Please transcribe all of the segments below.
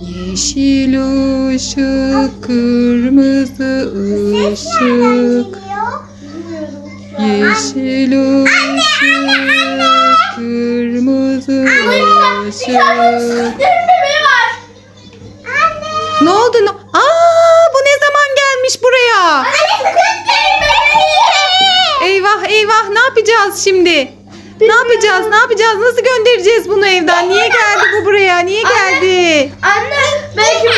Yeşil ışık, kırmızı ışık. Yeşil ışık, kırmızı ışık. Ne oldu? Ne- Aa, bu ne zaman gelmiş buraya? Eyvah eyvah ne yapacağız şimdi? Ne yapacağız? Ne yapacağız? Nasıl göndereceğiz bunu evden? Niye geldi bu buraya? Niye geldi? Anne belki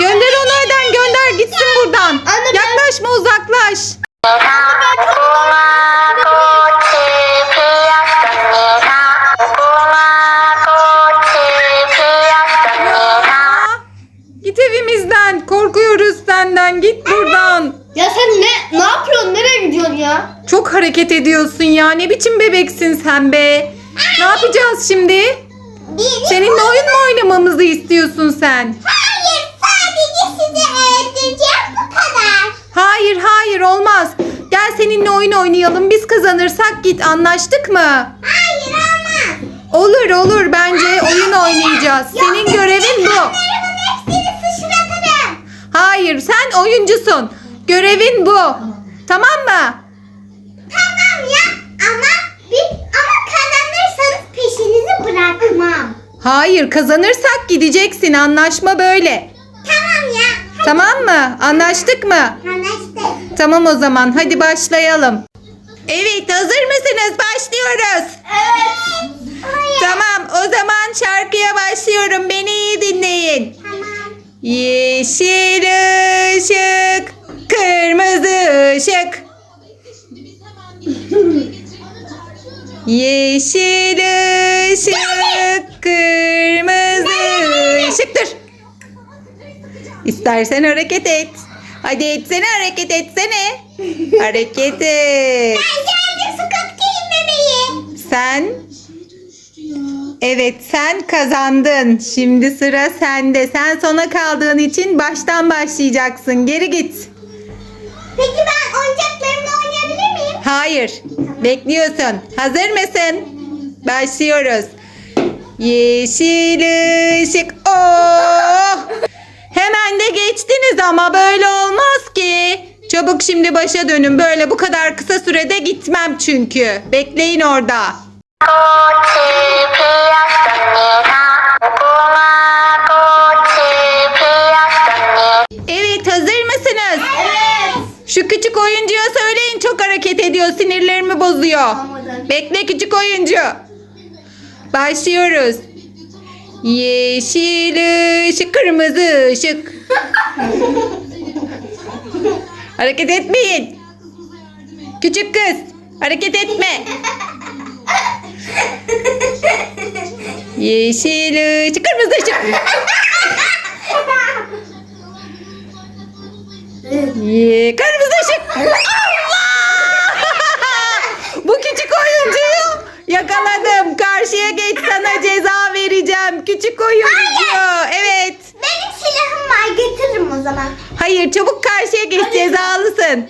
Gönder onu evden gönder gitsin buradan. Anne, ben- Yaklaşma uzaklaş. Aa, Git evimizden. Korkuyoruz senden. Git buradan. Ya sen ne ne yapıyorsun? Nereye gidiyorsun ya? Çok hareket ediyorsun ya. Ne biçim bebeksin sen be? Ne yapacağız şimdi? Seninle oyun mu oynamamızı istiyorsun sen? Hayır sadece sizi öldüreceğim bu kadar. Hayır hayır olmaz. Gel seninle oyun oynayalım. Biz kazanırsak git anlaştık mı? Hayır olmaz. Olur olur bence oyun oynayacağız. Senin görevin bu. Onların hepsini sıçratırım. Hayır sen oyuncusun. Görevin bu. Tamam mı? Tamam ya ama bir ama kazanırsanız peşinizi bırakmam. Hayır kazanırsak gideceksin. Anlaşma böyle. Tamam ya. Tamam mı? Anlaştık mı? Anlaştık. Tamam o zaman hadi başlayalım. Evet hazır mısınız? Başlıyoruz. Evet. Tamam o zaman şarkıya başlıyorum. Beni iyi dinleyin. Tamam. Yeşil ışık, kırmızı ışık. Yeşil ışık, İstersen hareket et. Hadi etsene hareket etsene. Hareket et. Ben geldim Game bebeği. Sen Evet sen kazandın. Şimdi sıra sende. Sen sona kaldığın için baştan başlayacaksın. Geri git. Peki ben oyuncaklarımla oynayabilir miyim? Hayır. Bekliyorsun. Hazır mısın? Başlıyoruz. Yeşil ışık. Oh! Benden de geçtiniz ama böyle olmaz ki. Çabuk şimdi başa dönün. Böyle bu kadar kısa sürede gitmem çünkü. Bekleyin orada. Evet hazır mısınız? Evet. Şu küçük oyuncuya söyleyin çok hareket ediyor. Sinirlerimi bozuyor. Bekle küçük oyuncu. Başlıyoruz. Yeşil ışık, kırmızı ışık hareket etmeyin. Küçük kız, hareket etme. Yeşil ışık, kırmızı ışık. Ye, kırmızı ışık. Allah! Bu küçük oyuncuyu yakaladım. Karşıya geç sana ceza vereceğim. Küçük oyuncu. Evet. Ay getiririm o zaman. Hayır çabuk karşıya geç cezalısın.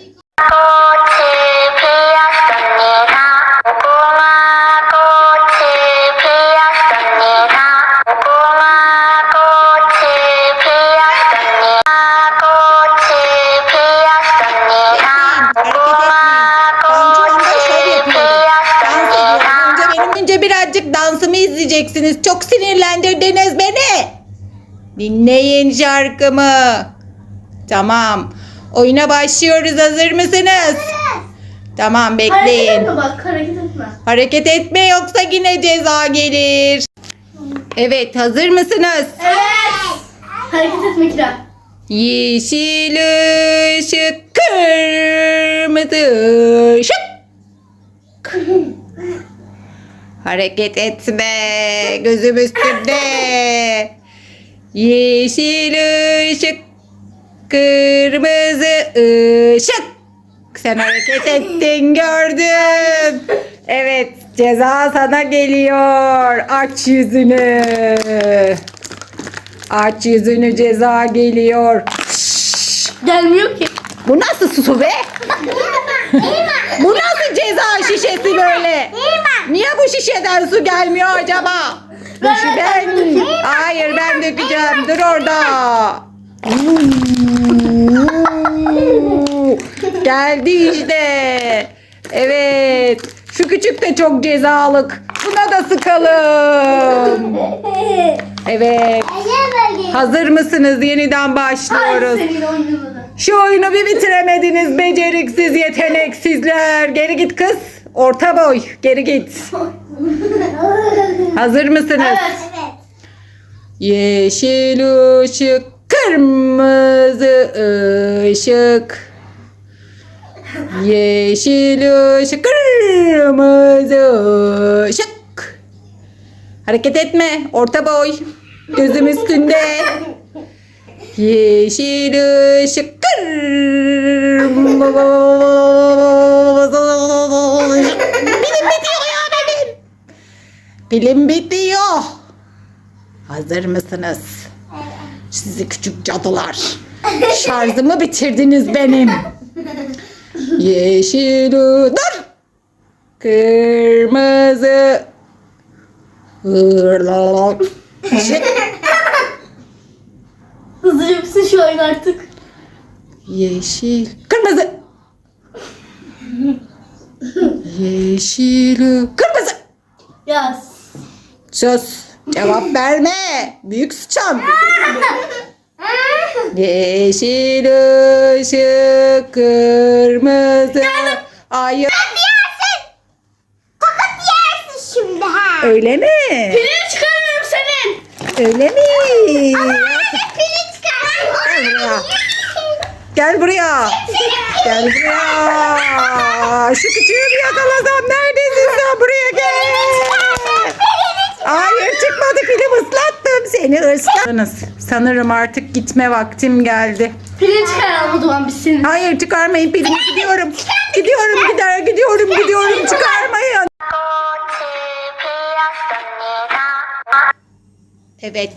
Önce birazcık dansımı izleyeceksiniz. Çok sinirlendirdiniz beni. Dinleyin şarkımı. Tamam. Oyuna başlıyoruz. Hazır mısınız? Tamam bekleyin. bak hareket etme. Hareket etme yoksa yine ceza gelir. Evet hazır mısınız? Evet. Hareket etme Kira. Yeşil ışık, kırmızı ışık. Hareket etme, gözüm üstünde. Yeşil ışık, kırmızı ışık. Sen hareket ettin gördüm. Evet ceza sana geliyor. Aç yüzünü. Aç yüzünü ceza geliyor. Gelmiyor ki. bu nasıl su be? Bu nasıl ceza şişesi böyle? Niye bu şişeden su gelmiyor acaba? Başı ben. Hayır ben dökeceğim. Dur orada. Geldi işte. Evet. Şu küçük de çok cezalık. Buna da sıkalım. Evet. Hazır mısınız? Yeniden başlıyoruz. Şu oyunu bir bitiremediniz beceriksiz yeteneksizler. Geri git kız. Orta boy. Geri git. Hazır mısınız? Evet. Yeşil ışık, kırmızı ışık. Yeşil ışık, kırmızı ışık. Hareket etme, orta boy. Gözüm üstünde. Yeşil ışık, kırmızı Pilim bitiyor. Hazır mısınız? Sizi küçük cadılar. Şarjımı bitirdiniz benim. Yeşil dur. Kırmızı. Hırlak. Hızlıca bitsin şu oyun artık. Yeşil. Kırmızı. Yeşil. Kırmızı. Ya. Sus. Cevap verme. Büyük sıçan. Yeşil ışık kırmızı. Hayır. Öyle mi? Pilini çıkarıyorum senin. Öyle mi? Pilini çıkar. Gel buraya. Gel buraya. Şu küçüğü bir yakalasam neredesin sen buraya gel. Hayır çıkmadı film ıslattım seni ıslattınız. Sanırım artık gitme vaktim geldi. Pirinç karanlığı duvan biz senin. Hayır çıkarmayın pilimi gidiyorum. Gidiyorum gider gidiyorum gidiyorum çıkarmayın. Evet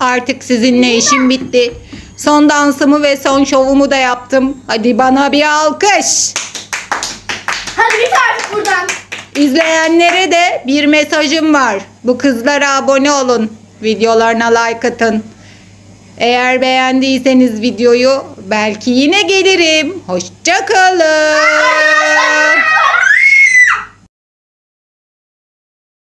artık sizinle işim bitti. Son dansımı ve son şovumu da yaptım. Hadi bana bir alkış. İzleyenlere de bir mesajım var. Bu kızlara abone olun. Videolarına like atın. Eğer beğendiyseniz videoyu belki yine gelirim. Hoşçakalın.